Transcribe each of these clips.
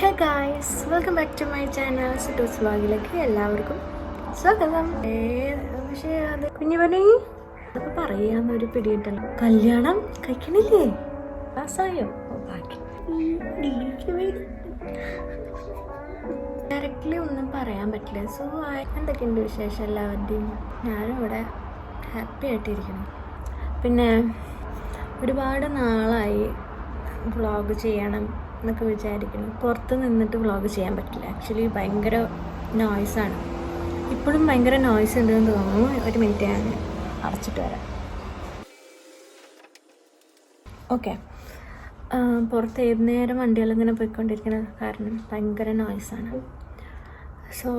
Hey guys welcome back to my channel സിറ്റോസ് വ്ളോഗിലേക്ക് എല്ലാവർക്കും സ്വാഗതം. പക്ഷേ അത് കുഞ്ഞു പറഞ്ഞു അതൊക്കെ പറയാന്നൊരു പിടിയിട്ടല്ലോ കല്യാണം കഴിക്കണില്ലേ? പാസ്സായോ? ബാക്കി. ഒന്നും പറയാൻ പറ്റില്ല. സോ എന്തൊക്കെയുണ്ട് വിശേഷം എല്ലാവരുടെയും? ഞാനും ഇവിടെ ഹാപ്പി ആയിട്ടിരിക്കുന്നു. പിന്നെ ഒരുപാട് നാളായി വ്ളോഗ് ചെയ്യണം. എന്നൊക്കെ വിചാരിക്കുന്നു. പുറത്ത് നിന്നിട്ട് വ്ളോഗ് ചെയ്യാൻ പറ്റില്ല. ആക്ച്വലി ഭയങ്കര നോയ്സാണ് ഇപ്പോഴും ഭയങ്കര നോയ്സ് ഉണ്ടെന്ന് തോന്നുന്നു. ഒരു മിനിറ്റ് ഞാൻ അടച്ചിട്ട് വരാം. ഓക്കെ പുറത്ത് ഏത് നേരം വണ്ടികളിങ്ങനെ പോയിക്കൊണ്ടിരിക്കുന്ന കാരണം ഭയങ്കര നോയ്സാണ് സോ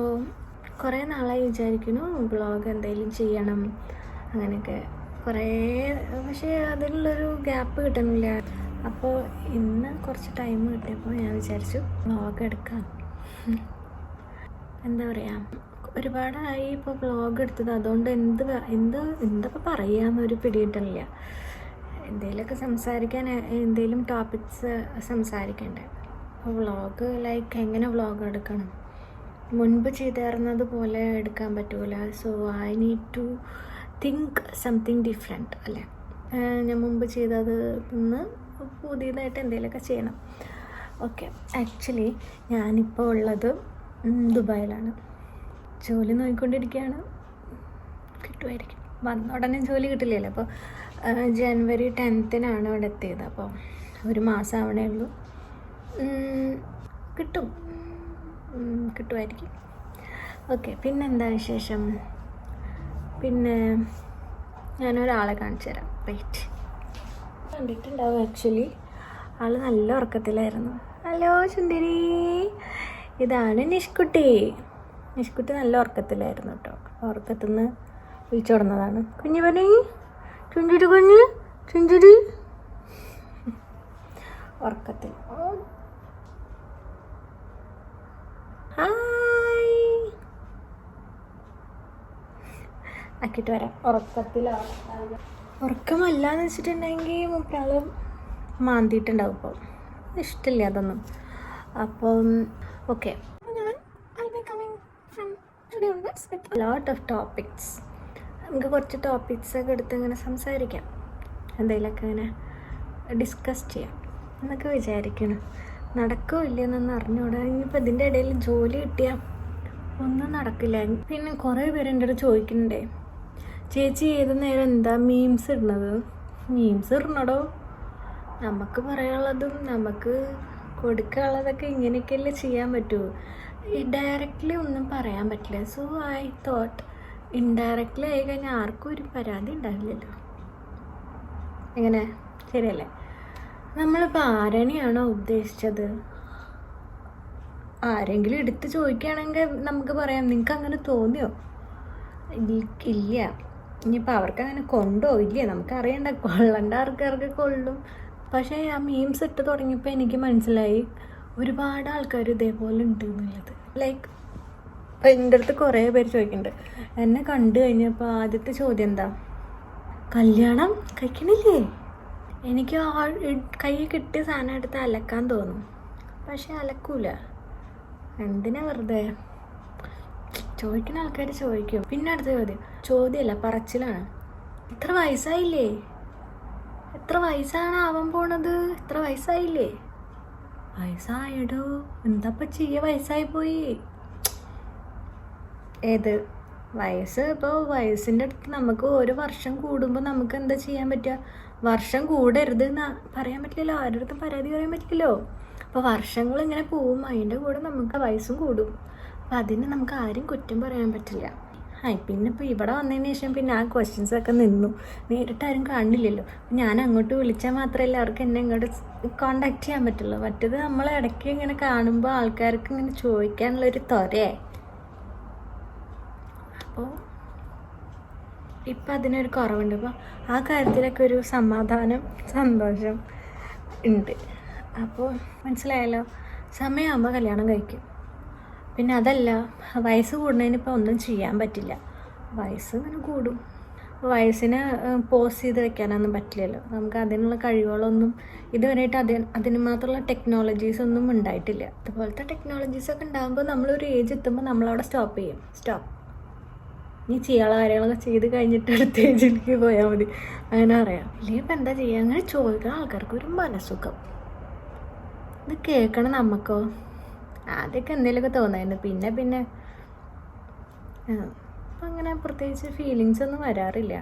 കുറേ നാളായി വിചാരിക്കുന്നു ബ്ലോഗ് എന്തെങ്കിലും ചെയ്യണം അങ്ങനെയൊക്കെ. കുറേ പക്ഷേ അതിനുള്ളൊരു ഗ്യാപ്പ് കിട്ടുന്നില്ല. അപ്പോൾ ഇന്ന് കുറച്ച് ടൈം കിട്ടിയപ്പോൾ ഞാൻ വിചാരിച്ചു വ്ളോഗ് എടുക്കാം. എന്താ പറയുക ഒരുപാടായി ഇപ്പോൾ വ്ളോഗ് എടുത്തത്. അതുകൊണ്ട് എന്ത് എന്ത് എന്ത് എന്തൊക്കെ പറയാമെന്നൊരു പിടിയിട്ടില്ല എന്തെങ്കിലുമൊക്കെ സംസാരിക്കാൻ എന്തെങ്കിലും ടോപ്പിക്സ് സംസാരിക്കണ്ടേ. അപ്പോൾ വ്ളോഗ് ലൈക്ക് എങ്ങനെ വ്ളോഗ് എടുക്കണം? മുൻപ് ചെയ്തേർന്നത് പോലെ എടുക്കാൻ പറ്റൂല. So I need to think something different അല്ലേ? ഞാൻ മുമ്പ് ചെയ്തത് ഇന്ന് പുതിയതായിട്ട് എന്തെങ്കിലുമൊക്കെ ചെയ്യണം. ഓക്കെ ആക്ച്വലി ഞാനിപ്പോൾ ഉള്ളത് ദുബായിലാണ്. ജോലി നോക്കിക്കൊണ്ടിരിക്കുകയാണ്. കിട്ടുമായിരിക്കും. വന്ന ഉടനെ ജോലി കിട്ടില്ലല്ലോ. അപ്പോൾ ജനുവരി ടെൻത്തിനാണ് അവിടെ എത്തിയത്. അപ്പോൾ ഒരു മാസം അവിടെ ഉള്ളൂ. കിട്ടും. കിട്ടുമായിരിക്കും. ഓക്കെ പിന്നെന്താ വിശേഷം? പിന്നെ ഞാനൊരാളെ കാണിച്ചു തരാം വെയിറ്റ് കണ്ടിട്ടുണ്ടാവും ആക്ച്വലി ആൾ നല്ല ഉറക്കത്തിലായിരുന്നു. ഹലോ സുന്ദരി. ഇതാണ് നിഷ്കുട്ടി. നിഷ്കുട്ടി നല്ല ഉറക്കത്തിലായിരുന്നു കേട്ടോ ഉറക്കത്തിൽ നിന്ന് വിളിച്ചോടുന്നതാണ് കുഞ്ഞു പറഞ്ഞു ചുഞ്ചുരി കുഞ്ഞ്? ചുഞ്ചുരി? ഉറക്കത്തിൽ. ഹായ്. ആക്കിയിട്ട് വരാം. ഉറക്കത്തിലാണ് ഉറക്കമല്ലാന്ന് വെച്ചിട്ടുണ്ടെങ്കിൽ മുപ്പാളും മാന്തിയിട്ടുണ്ടാവും ഇപ്പോൾ ഇഷ്ടമില്ല അതൊന്നും. അപ്പം ഓക്കെ. ലോട്ട് ഓഫ് ടോപ്പിക്സ് നമുക്ക് കുറച്ച് ടോപ്പിക്സ് ഒക്കെ എടുത്ത് ഇങ്ങനെ സംസാരിക്കാം. എന്തെങ്കിലുമൊക്കെ ഇങ്ങനെ ഡിസ്കസ് ചെയ്യാം. എന്നൊക്കെ വിചാരിക്കണം. നടക്കോ ഇല്ലയെന്നൊന്ന് അറിഞ്ഞൂടാ. ഇനിയിപ്പോൾ ഇതിന്റെ ഇടയിൽ ജോലി കിട്ടിയാൽ ഒന്നും നടക്കില്ല. പിന്നെ കുറേ പേര് എന്റെ അടുത്ത് ചോദിക്കുന്നുണ്ടേ. ചേച്ചി ഏത് നേരം എന്താ മീംസ് ഇടുന്നത്? മീംസ് ഇടണടോ? നമുക്ക് പറയാനുള്ളതും നമുക്ക് കൊടുക്കാനുള്ളതൊക്കെ ഇങ്ങനെയൊക്കെയല്ലേ ചെയ്യാൻ പറ്റൂ. ഡയറക്റ്റ്ലി ഒന്നും പറയാൻ പറ്റില്ല. സോ ഐ തോട്ട് ഇൻഡയറക്റ്റ്ലി ആയി കഴിഞ്ഞാൽ ആർക്കും ഒരു പരാതി ഉണ്ടാവില്ലല്ലോ. എങ്ങനെ? ശരിയല്ലേ? നമ്മളിപ്പോൾ ആരണിയാണോ ഉദ്ദേശിച്ചത്? ആരെങ്കിലും എടുത്ത് ചോദിക്കുകയാണെങ്കിൽ നമുക്ക് പറയാം നിങ്ങൾക്ക് അങ്ങനെ തോന്നിയോ? ഇല്ല. ഇനിയിപ്പോൾ അവർക്ക് അങ്ങനെ കൊണ്ടോ? ഇല്ല? നമുക്കറിയണ്ട. കൊള്ളണ്ട ആൾക്കാർക്ക് കൊള്ളും. പക്ഷേ ആ മീംസ് ഇട്ട് തുടങ്ങിയപ്പോൾ എനിക്ക് മനസ്സിലായി ഒരുപാട് ആൾക്കാർ ഇതേപോലെ ഉണ്ട് എന്നുള്ളത്. ലൈക്ക് ഇപ്പം എന്റെ അടുത്ത് കുറേ പേര് ചോദിക്കുന്നുണ്ട് എന്നെ കണ്ടു കഴിഞ്ഞപ്പോൾ ആദ്യത്തെ ചോദ്യം എന്താ? കല്യാണം കഴിക്കണില്ലേ? എനിക്ക് ആ കൈ കിട്ടിയ സാധനം എടുത്ത് അലക്കാൻ തോന്നും. പക്ഷെ അലക്കൂല. എന്തിനാ വെറുതെ? ചോദിക്കുന്ന ആൾക്കാർ ചോദിക്കും. പിന്നെ അടുത്ത ചോദ്യം ചോദ്യമല്ല പറച്ചിലാണ്. ഇത്ര വയസ്സായില്ലേ? എത്ര വയസ്സാണ് ആവാൻ പോണത്? ഇത്ര വയസ്സായില്ലേ? വയസ്സായടോ എന്താപ്പ ചെയ്യ? വയസ്സായി പോയി. ഏത്? വയസ്സ് ഇപ്പോൾ വയസ്സിന്റെ അടുത്ത് നമുക്ക് ഒരു വർഷം കൂടുമ്പോൾ നമുക്ക് എന്താ ചെയ്യാൻ പറ്റുക? വർഷം കൂടരുത് എന്ന് പറയാൻ പറ്റില്ലല്ലോ. ആരുടെ അടുത്തും പരാതി പറയാൻ പറ്റില്ലല്ലോ. അപ്പോൾ വർഷങ്ങൾ ഇങ്ങനെ പോവും അതിന്റെ കൂടെ നമുക്ക് വയസ്സും കൂടും. അപ്പം അതിന് നമുക്ക് ആരും കുറ്റം പറയാൻ പറ്റില്ല. ആ പിന്നെ ഇപ്പോൾ ഇവിടെ വന്നതിന് ശേഷം പിന്നെ ആ ക്വസ്റ്റ്യൻസ് ഒക്കെ നിന്നു. നേരിട്ട് ആരും കാണില്ലല്ലോ. ഞാൻ അങ്ങോട്ട് വിളിച്ചാൽ മാത്രമല്ല അവർക്ക് എന്നെ ഇങ്ങോട്ട് കോണ്ടാക്ട് ചെയ്യാൻ പറ്റുള്ളൂ. മറ്റേത് നമ്മൾ ഇടയ്ക്ക് ഇങ്ങനെ കാണുമ്പോൾ ആൾക്കാർക്ക് ഇങ്ങനെ ചോദിക്കാനുള്ളൊരു ത്വരയായി അപ്പോൾ ഇപ്പം അതിനൊരു കുറവുണ്ട്. അപ്പോൾ ആ കാര്യത്തിലൊക്കെ ഒരു സമാധാനം സന്തോഷം ഉണ്ട്. അപ്പോൾ മനസ്സിലായല്ലോ? സമയമാകുമ്പോൾ കല്യാണം കഴിക്കും. പിന്നെ അതല്ല വയസ്സ് കൂടുന്നതിന് ഇപ്പോൾ ഒന്നും ചെയ്യാൻ പറ്റില്ല. വയസ്സ് അങ്ങനെ കൂടും. വയസ്സിനെ പോസ് ചെയ്ത് വെക്കാനൊന്നും പറ്റില്ലല്ലോ. നമുക്ക് അതിനുള്ള കഴിവുകളൊന്നും ഇതുവരെയായിട്ട് അതിന് അതിന് മാത്രമുള്ള ടെക്നോളജീസ് ഒന്നും ഉണ്ടായിട്ടില്ല. അതുപോലത്തെ ടെക്നോളജീസ് ഒക്കെ ഉണ്ടാകുമ്പോൾ നമ്മളൊരു ഏജ് എത്തുമ്പോൾ നമ്മളവിടെ സ്റ്റോപ്പ് ചെയ്യും. സ്റ്റോപ്പ് നീ ചെയ്യാനുള്ള കാര്യങ്ങളൊക്കെ ചെയ്ത് കഴിഞ്ഞിട്ട് അടുത്ത ഏജിലേക്ക് പോയാൽ മതി. അങ്ങനെ അറിയാം ഇല്ലെങ്കിൽ ഇപ്പം എന്താ ചെയ്യുക അങ്ങനെ ചോദിക്കുന്ന ആൾക്കാർക്ക് ഒരു മനസ്സുഖം. ഇത് കേൾക്കണം നമുക്കോ ആദ്യമൊക്കെ എന്തെങ്കിലുമൊക്കെ തോന്നായിരുന്നു. പിന്നെ പിന്നെ. അപ്പം അങ്ങനെ പ്രത്യേകിച്ച് ഫീലിങ്സ് ഒന്നും വരാറില്ല.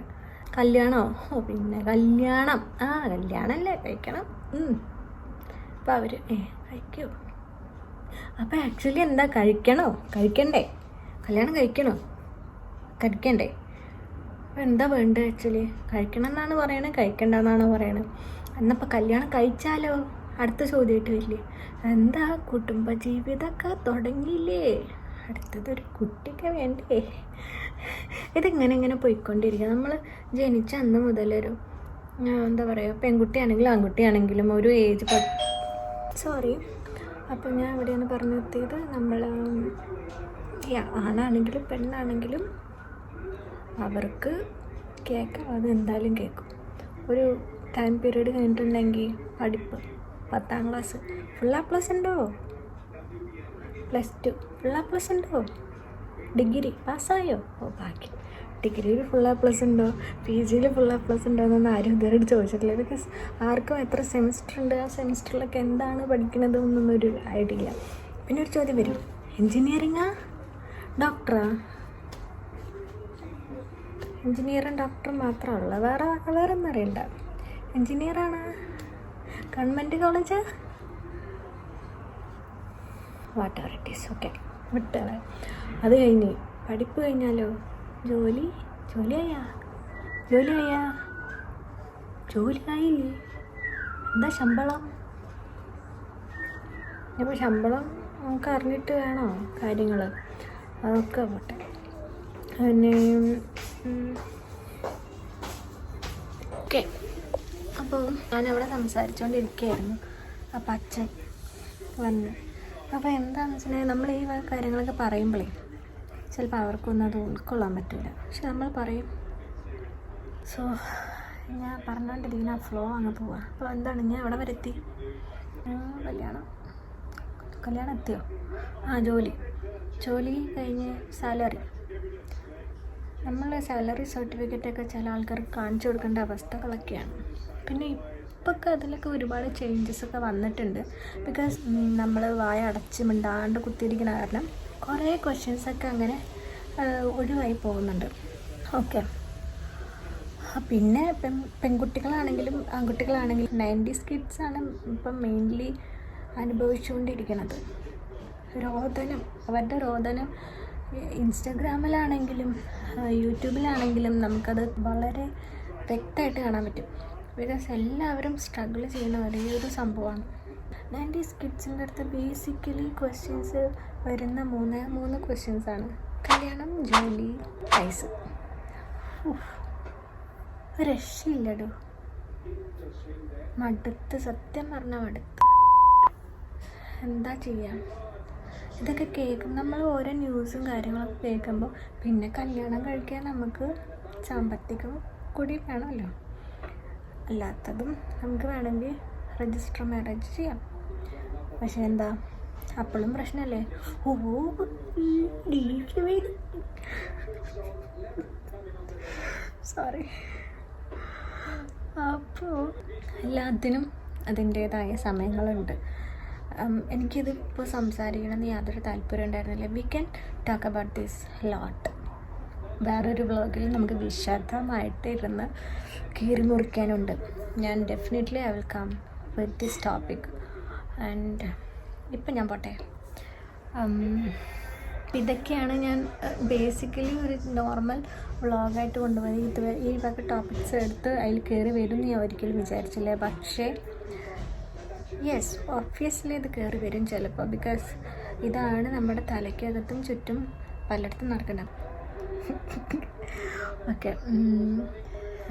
കല്യാണോ? ഓ പിന്നെ കല്യാണം. ആ കല്യാണമല്ലേ കഴിക്കണം. അപ്പം അവർ ഏ കഴിക്കോ. അപ്പം ആക്ച്വലി എന്താ കഴിക്കണോ? കഴിക്കണ്ടേ? കല്യാണം കഴിക്കണോ? കഴിക്കണ്ടേ? അപ്പം എന്താ വേണ്ടത് ആക്ച്വലി കഴിക്കണം എന്നാണ് പറയണത് കഴിക്കണ്ടെന്നാണ് പറയണത് എന്നപ്പോൾ കല്യാണം കഴിച്ചാലോ? അടുത്ത ചോദ്യമായിട്ട് വരില്ലേ? എന്താ കുടുംബജീവിതമൊക്കെ തുടങ്ങിയില്ലേ? അടുത്തതൊരു കുട്ടിക്ക് വേണ്ടേ? ഇതിങ്ങനെ ഇങ്ങനെ പോയിക്കൊണ്ടിരിക്കുക? നമ്മൾ ജനിച്ച അന്ന് മുതലൊരു എന്താ പറയുക പെൺകുട്ടിയാണെങ്കിലും ആൺകുട്ടിയാണെങ്കിലും ഒരു ഏജ് സോറി അപ്പോൾ ഞാൻ എവിടെയാണ് പറഞ്ഞു നിർത്തിയത് നമ്മൾ ആണാണെങ്കിലും പെണ്ണാണെങ്കിലും അവർക്ക് കേൾക്കാം. അത് എന്തായാലും കേൾക്കും. ഒരു ടൈം പീരീഡ് കഴിഞ്ഞിട്ടുണ്ടെങ്കിൽ പഠിപ്പ്. പത്താം ക്ലാസ്. ഫുൾ ആ പ്ലസ് ഉണ്ടോ? Plus two full A plus ഉണ്ടോ? ഡിഗ്രി പാസ്സായോ? ഓ ബാക്കി. ഡിഗ്രിയിൽ ഫുൾ ആ പ്ലസ് ഉണ്ടോ? പി ജിയിൽ ഫുൾ ആ പ്ലസ് ഉണ്ടോ എന്നൊന്നും ആരും ഇതുവരെ ചോദിച്ചിട്ടില്ല. ബിക്കോസ് ആർക്കും എത്ര സെമിസ്റ്റർ ഉണ്ട്? ആ സെമിസ്റ്ററിലൊക്കെ എന്താണ് പഠിക്കുന്നത് എന്നൊന്നും ഒരു ഐഡിയ പിന്നെ ഒരു ചോദ്യം വരും. എൻജിനീയറിങ്ങാ ഡോക്ടറാ എൻജിനീയറും ഡോക്ടറും ഉള്ളൂ. വേറെ വേറെ ഒന്നും അറിയണ്ട എൻജിനീയറാണ് government college whatever it is okay വിട്ടേ അത് കഴിഞ്ഞ് പഠിപ്പ് കഴിഞ്ഞാലോ? ജോലി? ജോലിയായാ ജോലിയായാ ജോലിയായി എന്താ ശമ്പളം? ഇപ്പോൾ ശമ്പളം നമുക്ക് അറിഞ്ഞിട്ട് വേണോ കാര്യങ്ങൾ അതൊക്കെ പോട്ടെ. പിന്നെ ഓക്കെ അപ്പോൾ ഞാനവിടെ സംസാരിച്ചുകൊണ്ടിരിക്കുകയായിരുന്നു അപ്പം അച്ഛൻ വന്ന്. അപ്പോൾ എന്താണെന്ന് വെച്ചിട്ടുണ്ടെങ്കിൽ നമ്മൾ ഈ കാര്യങ്ങളൊക്കെ പറയുമ്പോഴേ ചിലപ്പോൾ അവർക്കൊന്നും അത് ഉൾക്കൊള്ളാൻ പറ്റില്ല പക്ഷെ നമ്മൾ പറയും സോ ഞാൻ പറഞ്ഞുകൊണ്ടിരിക്കുന്ന ഫ്ലോ അങ്ങ് പോവുക അപ്പോൾ എന്താണ് ഞാൻ എവിടെ വരെ എത്തി? കല്യാണം കല്യാണം എത്തിയോ? ആ ജോലി. ജോലി കഴിഞ്ഞ് സാലറി നമ്മൾ സാലറി സർട്ടിഫിക്കറ്റൊക്കെ ചില ആൾക്കാർക്ക് കാണിച്ചു കൊടുക്കേണ്ട അവസ്ഥകളൊക്കെയാണ്. പിന്നെ ഇപ്പൊക്കെ അതിലൊക്കെ ഒരുപാട് ചേഞ്ചസ് ഒക്കെ വന്നിട്ടുണ്ട്. ബിക്കോസ് നമ്മൾ വായ അടച്ച് മിണ്ടാണ്ട് കുത്തിയിരിക്കുന്ന കാരണം കുറേ ക്വസ്റ്റ്യൻസൊക്കെ അങ്ങനെ ഒഴിവായി പോകുന്നുണ്ട്. ഓക്കെ പിന്നെ പെൺ പെൺകുട്ടികളാണെങ്കിലും ആൺകുട്ടികളാണെങ്കിലും നയന്റീസ് കിഡ്സാണ് ഇപ്പം മെയിൻലി അനുഭവിച്ചുകൊണ്ടിരിക്കുന്നത് രോദനം അവരുടെ രോദനം ഇൻസ്റ്റഗ്രാമിലാണെങ്കിലും യൂട്യൂബിലാണെങ്കിലും നമുക്കത് വളരെ വ്യക്തമായിട്ട് കാണാൻ പറ്റും. ബിക്കോസ് എല്ലാവരും സ്ട്രഗിൾ ചെയ്യുന്ന ഒരേ ഒരു സംഭവമാണ്. നയന്റീസ് കിഡ്സിന്റെ അടുത്ത് ബേസിക്കലി ക്വസ്റ്റ്യൻസ് വരുന്ന മൂന്ന് മൂന്ന് ആണ്. കല്യാണം ജോലി പൈസ. രക്ഷയില്ലടോ. മടുത്ത് സത്യം പറഞ്ഞ മടുത്ത്. എന്താ ചെയ്യാം? ഇതൊക്കെ കേൾക്കും. നമ്മൾ ഓരോ ന്യൂസും കാര്യങ്ങളൊക്കെ കേൾക്കുമ്പോൾ പിന്നെ കല്യാണം കഴിക്കാൻ നമുക്ക് സാമ്പത്തികം കൂടി വേണമല്ലോ. അല്ലാത്തതും നമുക്ക് വേണമെങ്കിൽ രജിസ്റ്റർ മാരേജ് ചെയ്യാം. പക്ഷെ എന്താ അപ്പോഴും പ്രശ്നമല്ലേ? ഓ സോറി അപ്പോൾ എല്ലാത്തിനും അതിന്റേതായ സമയങ്ങളുണ്ട്. എനിക്കിത് ഇപ്പോൾ സംസാരിക്കണമെന്ന് യാതൊരു താല്പര്യം ഉണ്ടായിരുന്നില്ല. We can talk about this lot വേറൊരു വ്ളോഗിൽ നമുക്ക് വിശദമായിട്ട് ഇരുന്ന് കീറി മുറിക്കാനുണ്ട്. ഞാൻ definitely I will come with this topic and ഇപ്പം ഞാൻ പോട്ടെ. ഇതൊക്കെയാണ് ഞാൻ ബേസിക്കലി ഒരു നോർമൽ വ്ളോഗായിട്ട് കൊണ്ടുപോയി ഇതുവരെ ഈ വക ടോപ്പിക്സ് എടുത്ത് അതിൽ കയറി വരും എന്ന് ഞാൻ ഒരിക്കലും വിചാരിച്ചില്ല. പക്ഷേ യെസ് ഒബ്വിയസ്ലി ഇത് കയറി വരും ചിലപ്പോൾ. ബിക്കോസ് ഇതാണ് നമ്മുടെ തലയ്ക്കകത്തും ചുറ്റും പലയിടത്തും നടക്കുന്നത്. Okay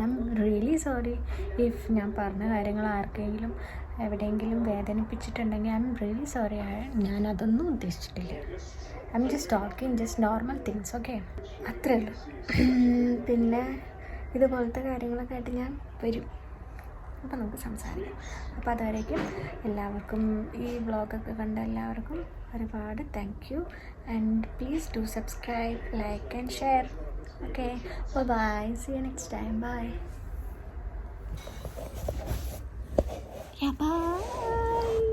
I'm really sorry if ഞാൻ പറഞ്ഞ കാര്യങ്ങൾ ആർക്കെങ്കിലും എവിടെയെങ്കിലും വേദനിപ്പിച്ചിട്ടുണ്ടെങ്കിൽ ഐ എം റിയലി സോറി ഞാൻ അതൊന്നും ഉദ്ദേശിച്ചിട്ടില്ല. I'm just talking just normal things okay അത്രയേ ഉള്ളൂ പിന്നെ ഇതുപോലത്തെ കാര്യങ്ങളൊക്കെ ആയിട്ട് ഞാൻ വരും. അപ്പോൾ നമുക്ക് സംസാരിക്കാം. അപ്പോൾ അതുവരേക്കും എല്ലാവർക്കും ഈ വ്ളോഗൊക്കെ കണ്ട എല്ലാവർക്കും ഒരുപാട് thank you and please do subscribe like and share okay അപ്പോൾ bye see you next time bye Yeah, bye.